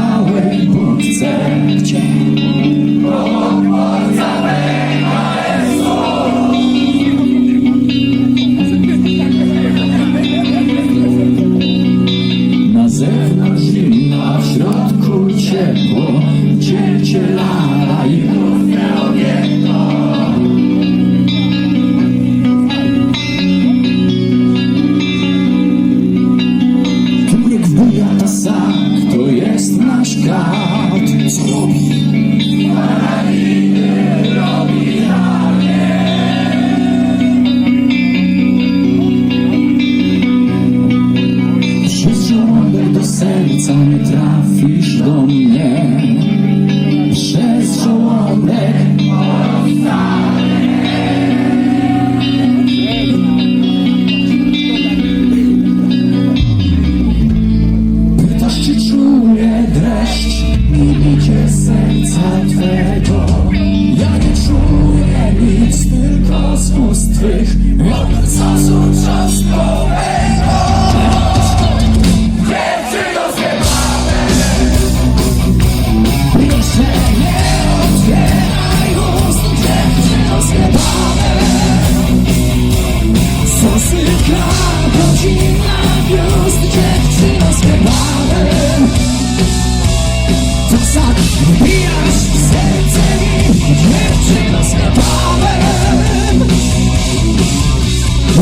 małej budce, gdzie? Na zewnątrz zimno, a środku ciepło. z pustych Moment czasu czas po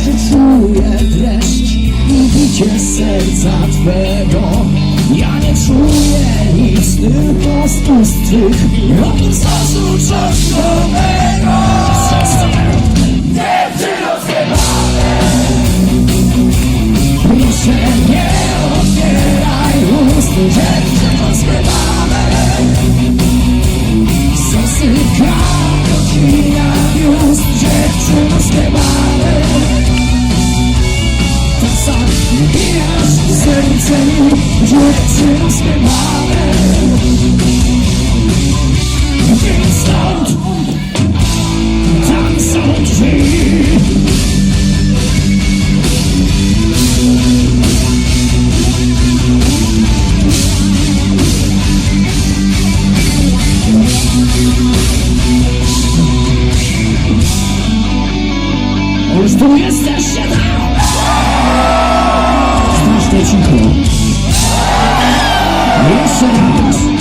przeczuję dreszcz i bicie serca Twego. Ja nie czuję nic, tylko z pustych. Robię co więcej nie chcę z tym Już tu jesteś, siadaj! исключительно. Леша Рейс.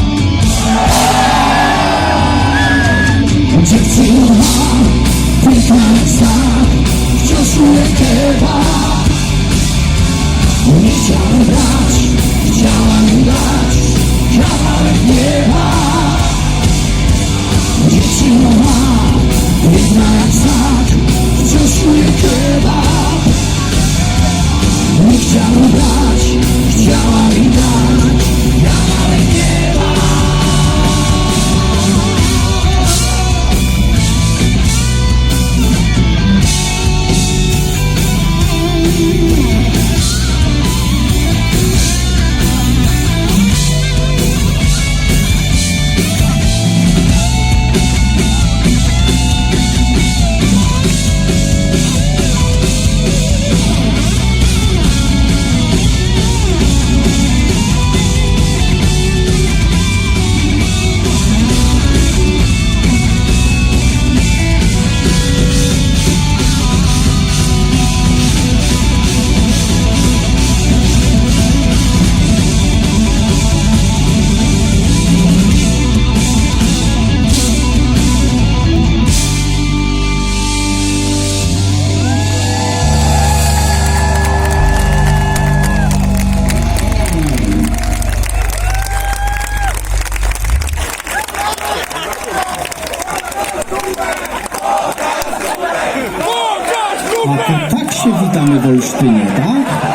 Tak się witamy w Olsztynie, tak?